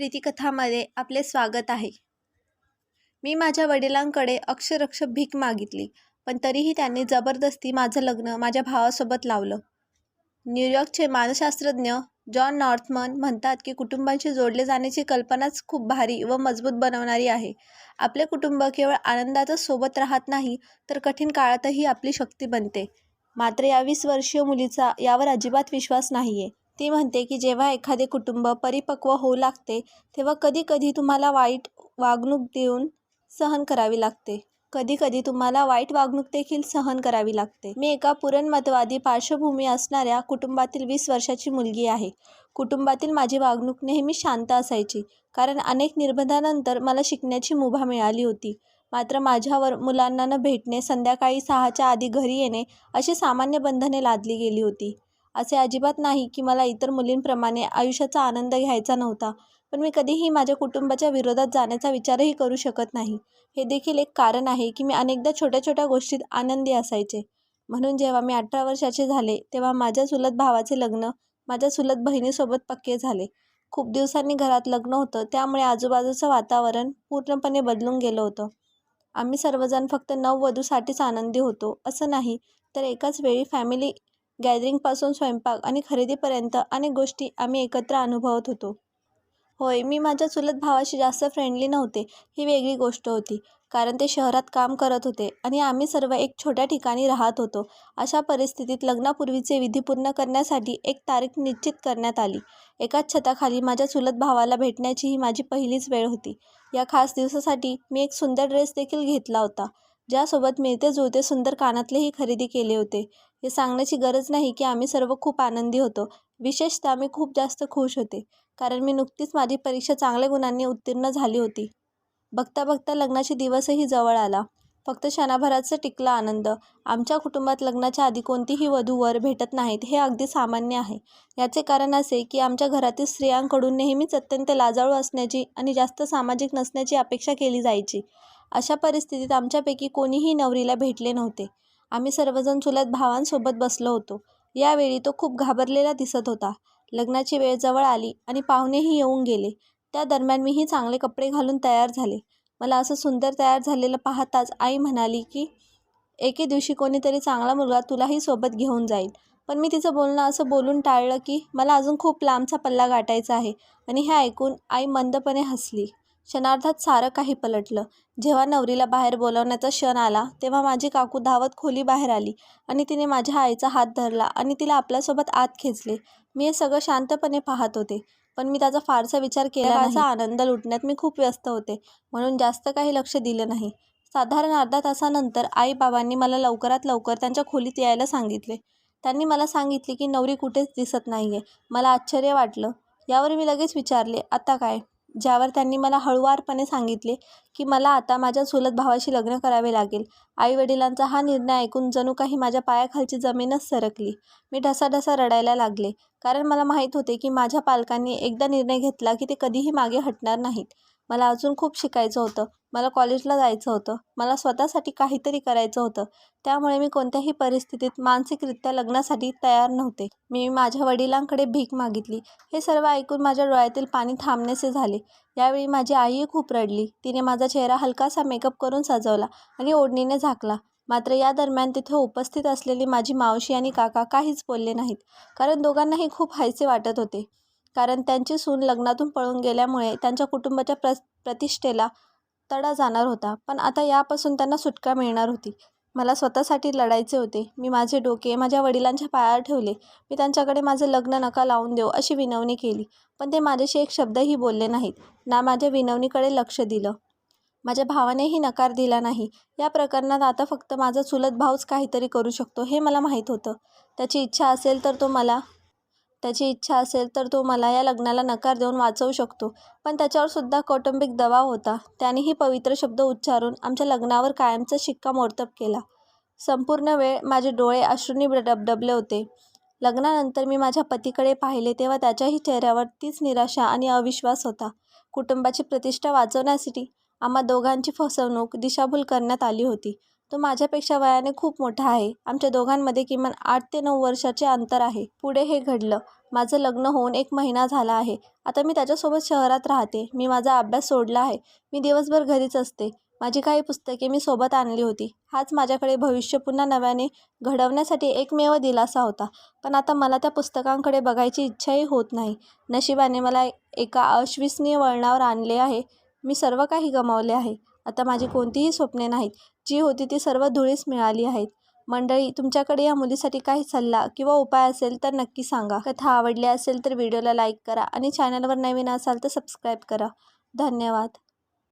प्रीतिकथामध्ये आपले स्वागत आहे. मी माझ्या वडिलांकडे अक्षरक्ष भीक मागितली पण तरीही त्यांनी जबरदस्ती माझं लग्न माझ्या भावासोबत लावलं. न्यूयॉर्कचे मानसशास्त्रज्ञ जॉन नॉर्थमन म्हणतात की कुटुंबांशी जोडले जाण्याची कल्पनाच खूप भारी व मजबूत बनवणारी आहे. आपले कुटुंब केवळ आनंदातच सोबत राहत नाही तर कठीण काळातही आपली शक्ती बनते. मात्र या वीस वर्षीय मुलीचा यावर अजिबात विश्वास नाही आहे ती म्हणते की जेव्हा एखादे कुटुंब परिपक्व होऊ लागते तेव्हा कधी कधी तुम्हाला वाईट वागणूक देऊन सहन करावी लागते. कधी कधी तुम्हाला वाईट वागणूक देखील सहन करावी लागते. मी एका पुरणमतवादी पार्श्वभूमी असणाऱ्या कुटुंबातील वीस वर्षाची मुलगी आहे. कुटुंबातील माझी वागणूक नेहमी शांत असायची कारण अनेक निर्बंधानंतर मला शिकण्याची मुभा मिळाली होती. मात्र माझ्यावर मुलांना न भेटणे संध्याकाळी सहाच्या आधी घरी येणे अशी सामान्य बंधने लादली गेली होती. असे अजिबात नाही की मला इतर मुलींप्रमाणे आयुष्याचा आनंद घ्यायचा नव्हता. पण मी कधीही माझ्या कुटुंबाच्या विरोधात जाण्याचा विचारही करू शकत नाही. हे देखील एक कारण आहे की मी अनेकदा छोट्या छोट्या गोष्टीत आनंदी असायचे. म्हणून जेव्हा मी अठरा वर्षाचे झाले तेव्हा माझ्या चुलत भावाचे लग्न माझ्या चुलत बहिणीसोबत पक्के झाले. खूप दिवसांनी घरात लग्न होतं त्यामुळे आजूबाजूचं वातावरण पूर्णपणे बदलून गेलं होतं. आम्ही सर्वजण फक्त नववधूसाठीच आनंदी होतो असं नाही तर एकाच वेळी फॅमिली गॅदरिंगपासून स्वयंपाक आणि खरेदीपर्यंत अनेक गोष्टी आम्ही एकत्र अनुभवत होतो. होय मी माझ्या चुलत भावाशी जास्त फ्रेंडली नव्हते ही वेगळी गोष्ट होती. कारण ते शहरात काम करत होते आणि आम्ही सर्व एक छोट्या ठिकाणी राहत होतो. अशा परिस्थितीत लग्नापूर्वीचे विधी पूर्ण करण्यासाठी एक तारीख निश्चित करण्यात आली. एकाच छताखाली माझ्या चुलत भावाला भेटण्याची ही माझी पहिलीच वेळ होती. या खास दिवसासाठी मी एक सुंदर ड्रेस देखील घेतला होता. ज्यासोबत मिळते जुळते सुंदर कानातलेही खरेदी केले होते. हे सांगण्याची गरज नाही की आम्ही सर्व खूप आनंदी होतो. विशेषतः मी खूप जास्त खुश होते. कारण मी नुकतीच माझी परीक्षा चांगल्या गुणांनी उत्तीर्ण झाली होती. बघता बघता लग्नाचे दिवसही जवळ आला. फक्त क्षणाभराचा टिकला आनंद. आमच्या कुटुंबात लग्नाच्या आधी कोणतीही वधू वर भेटत नाहीत हे अगदी सामान्य आहे. याचे कारण असे की आमच्या घरातील स्त्रियांकडून नेहमीच अत्यंत लाजाळू असण्याची आणि जास्त सामाजिक नसण्याची अपेक्षा केली जायची. अशा परिस्थितीत आमच्यापैकी कोणीही नवरीला भेटले नव्हते. आम्ही सर्वजण चुलत भावांसोबत बसलो होतो. यावेळी तो खूप घाबरलेला दिसत होता. लग्नाची वेळ जवळ आली आणि पाहुणेही येऊन गेले. त्या दरम्यान मीही चांगले कपडे घालून तयार झाले. मला असं सुंदर तयार झालेलं पाहताच आई म्हणाली की एके दिवशी कोणीतरी चांगला मुलगा तुलाही सोबत घेऊन जाईल पण मी तिचं बोलणं असं बोलून टाळलं की मला अजून खूप लांबचा पल्ला गाठायचा आहे. आणि हे ऐकून आई मंदपणे हसली. क्षणार्धात सारं काही पलटलं. जेव्हा नवरीला बाहेर बोलावण्याचा क्षण आला तेव्हा माझी काकू धावत खोली बाहेर आली आणि तिने माझ्या आईचा हात धरला आणि तिला आपल्यासोबत आत खेचले. मी हे सगळं शांतपणे पाहत होते पण मी त्याचा फारसा विचार केला माझा आनंद लुटण्यात मी खूप व्यस्त होते म्हणून जास्त काही लक्ष दिलं नाही. साधारण अर्धा तासानंतर आई बाबांनी मला लवकरात लवकर त्यांच्या खोलीत यायला सांगितले. त्यांनी मला सांगितले की नवरी कुठेच दिसत नाही आहे मला आश्चर्य वाटलं. यावर मी लगेच विचारले आता काय? ज्यावर त्यांनी मला हळुवारपणे सांगितले की मला आता माझ्या चुलत भावाशी लग्न करावे लागेल. आईवडिलांचा हा निर्णय ऐकून जणू काही माझ्या पायाखालची जमीनच सरकली. मी ढसाढसा रडायला लागले. कारण मला माहीत होते की माझ्या पालकांनी एकदा निर्णय घेतला की ते कधीही मागे हटणार नाहीत. मला अजून खूप शिकायचं होतं. मला कॉलेजला जायचं होतं. मला स्वतःसाठी काहीतरी करायचं होतं. त्यामुळे मी कोणत्याही परिस्थितीत मानसिकरित्या लग्नासाठी तयार नव्हते. मी माझ्या वडिलांकडे भीक मागितली. हे सर्व ऐकून माझ्या डोळ्यातील पाणी थांबण्याचे झाले. यावेळी माझी आईही खूप रडली तिने माझा चेहरा हलकासा मेकअप करून सजवला आणि ओढणीने झाकला. मात्र या दरम्यान तिथे उपस्थित असलेली माझी मावशी आणि काका काहीच बोलले नाहीत. कारण दोघांनाही खूप हायसे वाटत होते. कारण त्यांची सून लग्नातून पळून गेल्यामुळे त्यांच्या कुटुंबाच्या प्र प्रतिष्ठेला तडा जाणार होता. पण आता यापासून त्यांना सुटका मिळणार होती. मला स्वतःसाठी लढायचे होते. मी माझे डोके माझ्या वडिलांच्या पायावर ठेवले. मी त्यांच्याकडे माझं लग्न नका लावून देऊ अशी विनवणी केली. पण ते माझ्याशी एक शब्दही बोलले नाहीत. ना माझ्या विनवणीकडे लक्ष दिलं. माझ्या भावानेही नकार दिला नाही. या प्रकरणात आता फक्त माझा चुलत भाऊच काहीतरी करू शकतो हे मला माहीत होतं. त्याची इच्छा असेल तर तो मला त्याची इच्छा असेल तर तो मला या लग्नाला नकार देऊन वाचवू शकतो. पण त्याच्यावर सुद्धा कौटुंबिक दबाव होता. त्यानेही पवित्र शब्द उच्चारून आमच्या लग्नावर कायमचा शिक्कामोर्तब केला. संपूर्ण वेळ माझे डोळे अश्रूंनी डबडबले होते. लग्नानंतर मी माझ्या पतीकडे पाहिले तेव्हा त्याच्याही चेहऱ्यावर तीच निराशा आणि अविश्वास होता. कुटुंबाची प्रतिष्ठा वाचवण्यासाठी आम्हा दोघांची फसवणूक दिशाभूल करण्यात आली होती. तो माझ्यापेक्षा वयाने खूप मोठा आहे. आमच्या दोघांमध्ये किमान आठ ते नऊ वर्षाचे अंतर आहे. पुढे हे घडलं. माझं लग्न होऊन एक महिना झाला आहे. आता मी त्याच्यासोबत शहरात राहते. मी माझा अभ्यास सोडला आहे. मी दिवसभर घरीच असते. माझी काही पुस्तके मी सोबत आणली होती. हाच माझ्याकडे भविष्य पुन्हा नव्याने घडवण्यासाठी एकमेव दिलासा होता. पण आता मला त्या पुस्तकांकडे बघायची इच्छाही होत नाही. नशिबाने मला एका अविश्वसनीय वळणावर आणले आहे. मी सर्व काही गमावले आहे. आता माझी कोणतीही स्वप्ने नाहीत. जी होती ती सर्व धुळीस मिळाली आहेत. मंडळी तुमच्याकडे या मुलीसाठी काही सल्ला किंवा उपाय असेल तर नक्की सांगा. कथा आवडली असेल तर व्हिडिओला लाईक करा आणि चॅनलवर नवीन असाल तर सबस्क्राईब करा. धन्यवाद.